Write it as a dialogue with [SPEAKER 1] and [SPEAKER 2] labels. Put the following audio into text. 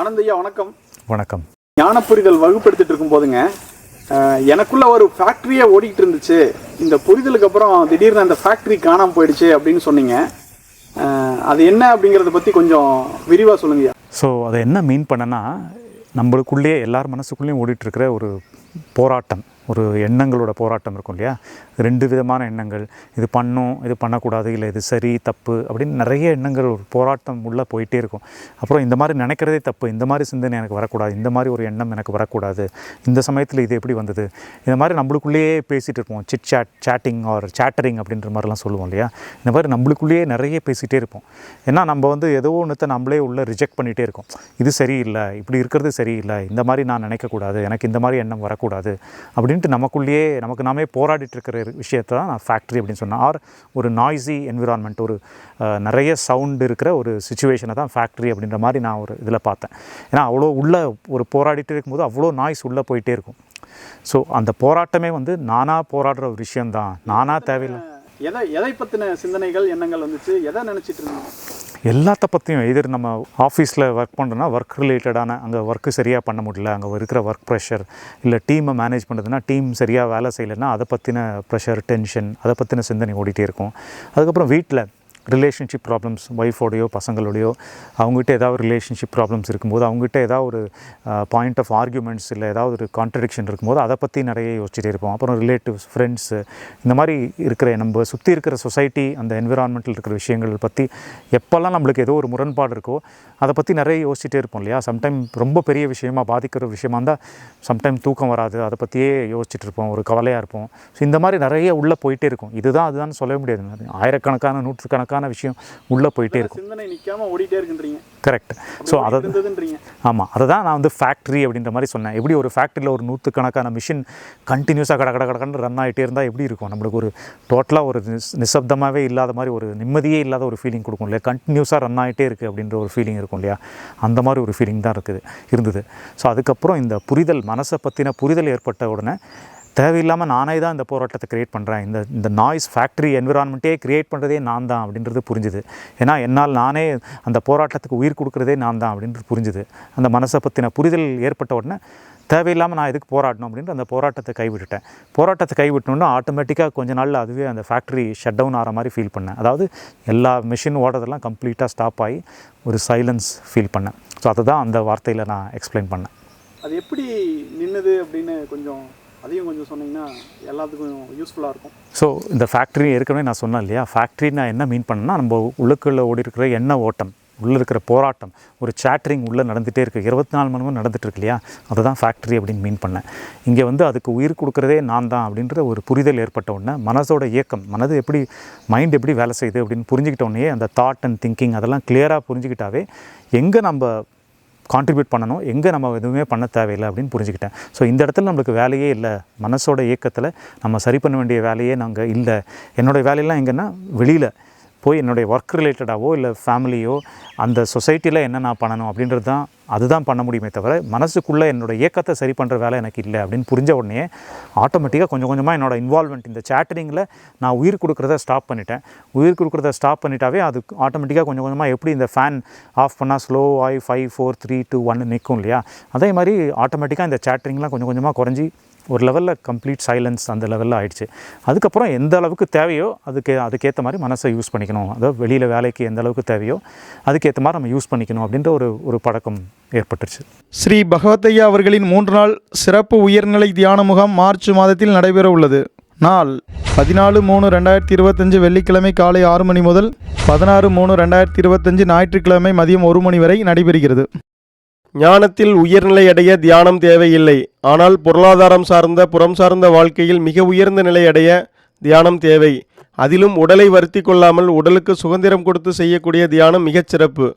[SPEAKER 1] ஆனந்தையா வணக்கம்.
[SPEAKER 2] வணக்கம்.
[SPEAKER 1] ஞானப்புரிதல் வகுப்படுத்திட்டு இருக்கும் போதுங்க எனக்குள்ள ஒரு ஃபேக்ட்ரியே ஓடிக்கிட்டு இருந்துச்சு. இந்த புரிதலுக்கு அப்புறம் திடீர்னு அந்த ஃபேக்ட்ரி காணாமல் போயிடுச்சு அப்படின்னு சொன்னீங்க. அது என்ன அப்படிங்கிறத பற்றி கொஞ்சம் விரிவாக சொல்லுங்கய்யா
[SPEAKER 2] ஸோ அதை என்ன மீன் பண்ணனா நம்மளுக்குள்ளேயே எல்லார் மனசுக்குள்ளேயும் ஓடிட்டுருக்கிற ஒரு போராட்டம். ஒரு எண்ணங்களோட போராட்டம் இருக்கும் இல்லையா? ரெண்டு விதமான எண்ணங்கள். இது பண்ணும் இது பண்ணக்கூடாது இல்லை இது சரி தப்பு அப்படின்னு நிறைய எண்ணங்கள் ஒரு போராட்டம் உள்ளே போயிட்டே இருக்கும். அப்புறம் இந்த மாதிரி நினைக்கிறதே தப்பு. இந்த மாதிரி சிந்தனை எனக்கு வரக்கூடாது. இந்த மாதிரி ஒரு எண்ணம் எனக்கு வரக்கூடாது. இந்த சமயத்தில் இது எப்படி வந்தது? இந்த மாதிரி நம்மளுக்குள்ளேயே பேசிகிட்டு இருப்போம். Chit chat chatting or chattering அப்படின்ற மாதிரிலாம் சொல்லுவோம் இல்லையா? இந்த மாதிரி நம்மளுக்குள்ளேயே நிறைய பேசிகிட்டே இருப்போம். ஏன்னா நம்ம வந்து ஏதோ ஒன்றத்தை நம்மளே உள்ளே ரிஜெக்ட் பண்ணிகிட்டே இருக்கோம். இது சரியில்லை. இப்படி இருக்கிறது சரியில்லை. இந்த மாதிரி நான் நினைக்கக்கூடாது. எனக்கு இந்த மாதிரி எண்ணம் வரக்கூடாது. அப்படி அப்படின்ட்டு நமக்குள்ளேயே நமக்கு நாமே போராடிட்டு இருக்கிற விஷயத்தை தான் நான் ஃபேக்ட்ரி அப்படின்னு சொன்னேன். ஆர் ஒரு நாய்ஸி என்விரான்மெண்ட் ஒரு நிறைய சவுண்ட் இருக்கிற ஒரு சுச்சுவேஷனை தான் ஃபேக்ட்ரி அப்படின்ற மாதிரி நான் ஒரு இதில் பார்த்தேன். ஏன்னா அவ்வளோ உள்ள ஒரு போராடிட்டு இருக்கும்போது அவ்வளோ நாய்ஸ் உள்ளே போயிட்டே இருக்கும். ஸோ அந்த போராட்டமே வந்து நானாக போராடுற ஒரு விஷயம்தான். நானாக தேவையில்லை.
[SPEAKER 1] எதை எதை பற்றின சிந்தனைகள் எண்ணங்கள் வந்துச்சு? எதை நினச்சிட்டு இருந்தீங்க?
[SPEAKER 2] எல்லாத்த பற்றியும் எதிர் நம்ம ஆஃபீஸில் ஒர்க் பண்ணுறோன்னா ஒர்க் ரிலேட்டடான அங்கே ஒர்க்கு சரியாக பண்ண முடியல. அங்கே இருக்கிற ஒர்க் ப்ரெஷர் இல்லை டீமை மேனேஜ் பண்ணுறதுனா டீம் சரியாக வேலை செய்யலைன்னா அதை பற்றின ப்ரெஷர் டென்ஷன் அதை பற்றின சிந்தனை ஓடிட்டே இருக்கும். அதுக்கப்புறம் வீட்டில் ரிலேஷன்ஷிப் ப்ராப்ளம்ஸ் ஒய்ஃபோடையோ பசங்களோடையோ அவங்ககிட்ட ஏதாவது ரிலேஷன்ஷிப் ப்ராப்ளம்ஸ் இருக்கும்போது அவங்ககிட்ட ஏதாவது ஒரு பாயிண்ட் ஆஃப் ஆர்குமெண்ட்ஸ் இல்லை ஏதாவது ஒரு கான்ட்ரடிக்ஷன் இருக்கும்போது அதை பற்றி நிறைய யோசிச்சுட்டே இருப்போம். அப்புறம் ரிலேட்டிவ்ஸ் ஃப்ரெண்ட்ஸு இந்த மாதிரி இருக்கிற நம்ம சுற்றி இருக்கிற சொசைட்டி அந்த என்விரான்மெண்ட்டில் இருக்கிற விஷயங்கள் பற்றி எப்போல்லாம் நம்மளுக்கு ஏதோ ஒரு முரண்பாடு இருக்கோ அதை பற்றி நிறைய யோசிச்சுட்டே இருப்போம் இல்லையா? சம்டைம் ரொம்ப பெரிய விஷயமா பாதிக்கிற விஷயமா இருந்தால் சம்டைம் தூக்கம் வராது. அதை பற்றியே யோசிச்சுட்டு இருப்போம். ஒரு கவலையாக இருப்போம். ஸோ இந்த மாதிரி நிறைய உள்ளே போயிட்டே இருக்கும். இதுதான் அதுதான் சொல்ல முடியாது. ஆயிரக்கணக்கான நூற்றுக்கணக்கான விஷயம் உள்ளே போயிட்டே இருக்கும்.
[SPEAKER 1] சிந்தனை நிற்காம ஓடிட்டே இருக்குன்றீங்க.
[SPEAKER 2] கரெக்ட் ஸோ அதை ஆமாம் அதை தான் நான் வந்து ஃபேக்ட்ரி அப்படின்ற மாதிரி சொன்னேன். எப்படி ஒரு ஃபேக்ட்ரியில் ஒரு நூற்றுக்கணக்கான மிஷின் கண்டினியூஸாக கட கட கடன்னு ரன் ஆகிட்டே இருந்தால் எப்படி இருக்கும்? நம்மளுக்கு ஒரு டோட்டலாக ஒரு நிசப்தமாகவே இல்லாத மாதிரி ஒரு நிம்மதியே இல்லாத ஒரு ஃபீலிங் கொடுக்கும் இல்லையா? கண்டினியூஸாக ரன் ஆகிட்டே இருக்குது அப்படின்ற ஒரு ஃபீலிங் இருக்கும் இல்லையா? அந்த மாதிரி ஒரு ஃபீலிங் தான் இருக்குது இருந்தது. ஸோ அதுக்கப்புறம் இந்த புரிதல் மனசை பற்றின புரிதல் ஏற்பட்ட உடனே தேவையில்லாமல் நானே தான் இந்த போராட்டத்தை க்ரியேட் பண்ணுறேன் இந்த இந்த நாய்ஸ் ஃபேக்ட்ரி என்விரான்மெண்ட்டே க்ரியேட் பண்ணுறதே நான் தான் அப்படின்றது புரிஞ்சுது. ஏன்னா என்னால் நானே அந்த போராட்டத்துக்கு உயிர் கொடுக்குறதே நான் தான் அப்படின்றது புரிஞ்சுது. அந்த மனசை பற்றின புரிதல் ஏற்பட்ட உடனே தேவையில்லாமல் நான் எதுக்கு போராடணும் அப்படின்ட்டு அந்த போராட்டத்தை கைவிட்டுட்டேன். போராட்டத்தை கைவிட்டணுன்னா ஆட்டோமேட்டிக்காக கொஞ்ச நாளில் அதுவே அந்த ஃபேக்ட்ரி ஷட் டவுன் ஆகிற மாதிரி ஃபீல் பண்ணேன். அதாவது எல்லா மிஷின் ஓடுறதெல்லாம் கம்ப்ளீட்டாக ஸ்டாப் ஆகி ஒரு சைலன்ஸ் ஃபீல் பண்ணேன். ஸோ அதை தான் அந்த வார்த்தையில் நான் எக்ஸ்பிளைன் பண்ணேன்.
[SPEAKER 1] அது எப்படி நின்னது அப்படின்னு கொஞ்சம் அதையும் கொஞ்சம் சொன்னீங்கன்னா எல்லாத்துக்கும் யூஸ்ஃபுல்லாக இருக்கும்.
[SPEAKER 2] ஸோ இந்த ஃபேக்ட்ரி ஏற்கனவே நான் சொன்னேன் இல்லையா? ஃபேக்ட்ரி நான் என்ன மீன் பண்ணேன்னா நம்ம உள்ளுக்குள்ளே ஓடி இருக்கிற எண்ணெய் ஓட்டம் உள்ளே இருக்கிற போராட்டம் ஒரு சேட்டரிங் உள்ளே நடந்துகிட்டே இருக்குது இருபத்தி நாலு மணி நேரம் நடந்துட்டு இருக்கு இல்லையா? அதை தான் ஃபேக்ட்ரி அப்படின்னு மீன் பண்ணேன். இங்கே வந்து அதுக்கு உயிர் கொடுக்குறதே நான் தான் அப்படின்ற ஒரு புரிதல் ஏற்பட்ட உடனே மனசோட இயக்கம் மனது எப்படி மைண்ட் எப்படி வேலை செய்யுது அப்படின்னு புரிஞ்சுக்கிட்ட உடனே அந்த தாட் அண்ட் திங்கிங் அதெல்லாம் கிளியராக புரிஞ்சுக்கிட்டாவே எங்கே நம்ம கான்ட்ரிபியூட் பண்ணணும். எங்கே நம்ம எதுவுமே பண்ண தேவையில்லை அப்படின்னு புரிஞ்சுக்கிட்டேன். ஸோ இந்த இடத்துல நம்மளுக்கு வேலையே இல்லை. மனசோட இயக்கத்தில் நம்ம சரி பண்ண வேண்டிய வேலையே நாங்கள் இல்லை. என்னோடய வேலையெல்லாம் எங்கன்னா வெளியில் போய் என்னுடைய ஒர்க் ரிலேட்டடாவோ இல்லை ஃபேமிலியோ அந்த சொசைட்டியில் என்ன நான் பண்ணணும் அப்படின்றது தான் அதுதான் பண்ண முடியுமே தவிர மனசுக்குள்ளே என்னோட இயக்கத்தை சரி பண்ணுற வேலை எனக்கு இல்லை அப்படின்னு புரிஞ்ச உடனே ஆட்டோமேட்டிக்காக கொஞ்சம் கொஞ்சமாக என்னோட இன்வால்மெண்ட் இந்த சேட்டரிங்கில் நான் உயிர் கொடுக்குறத ஸ்டாப் பண்ணிட்டேன். உயிர் கொடுக்குறத ஸ்டாப் பண்ணிட்டாவே அது ஆட்டோமேட்டிக்காக கொஞ்சம் கொஞ்சமாக எப்படி இந்த ஃபேன் ஆஃப் பண்ணால் ஸ்லோ ஆகி five four three two one நிற்கும் இல்லையா? அதே மாதிரி ஆட்டோமேட்டிக்காக இந்த சேட்டரிங்லாம் கொஞ்சம் கொஞ்சமாக குறைஞ்சி ஒரு லெவலில் கம்ப்ளீட் சைலன்ஸ் அந்த லெவலில் ஆயிடுச்சு. அதுக்கப்புறம் எந்த அளவுக்கு தேவையோ அதுக்கு அதுக்கேற்ற மாதிரி மனசை யூஸ் பண்ணிக்கணும். அதாவது வெளியில் வேலைக்கு எந்த அளவுக்கு தேவையோ அதுக்கேற்ற மாதிரி நம்ம யூஸ் பண்ணிக்கணும் அப்படின்ற ஒரு ஒரு பழக்கம் ஏற்பட்டுருச்சு.
[SPEAKER 3] ஸ்ரீ பகவத்தையா அவர்களின் மூன்று நாள் சிறப்பு உயர்நிலை தியான முகாம் மார்ச் மாதத்தில் நடைபெற உள்ளது. நாள் பதினாலு மூணு ரெண்டாயிரத்தி இருபத்தஞ்சு வெள்ளிக்கிழமை காலை ஆறு மணி முதல் பதினாறு மூணு ரெண்டாயிரத்தி இருபத்தஞ்சு ஞாயிற்றுக்கிழமை மதியம் ஒரு மணி வரை நடைபெறுகிறது. ஞானத்தில் உயர்நிலை அடைய தியானம் தேவையில்லை. ஆனால் பொருளாதாரம் சார்ந்த புறம் சார்ந்த வாழ்க்கையில் மிக உயர்ந்த நிலை அடைய தியானம் தேவை. அதிலும் உடலை வருத்தி கொள்ளாமல் உடலுக்கு சுதந்திரம் கொடுத்து செய்யக்கூடிய தியானம் மிகச் சிறப்பு.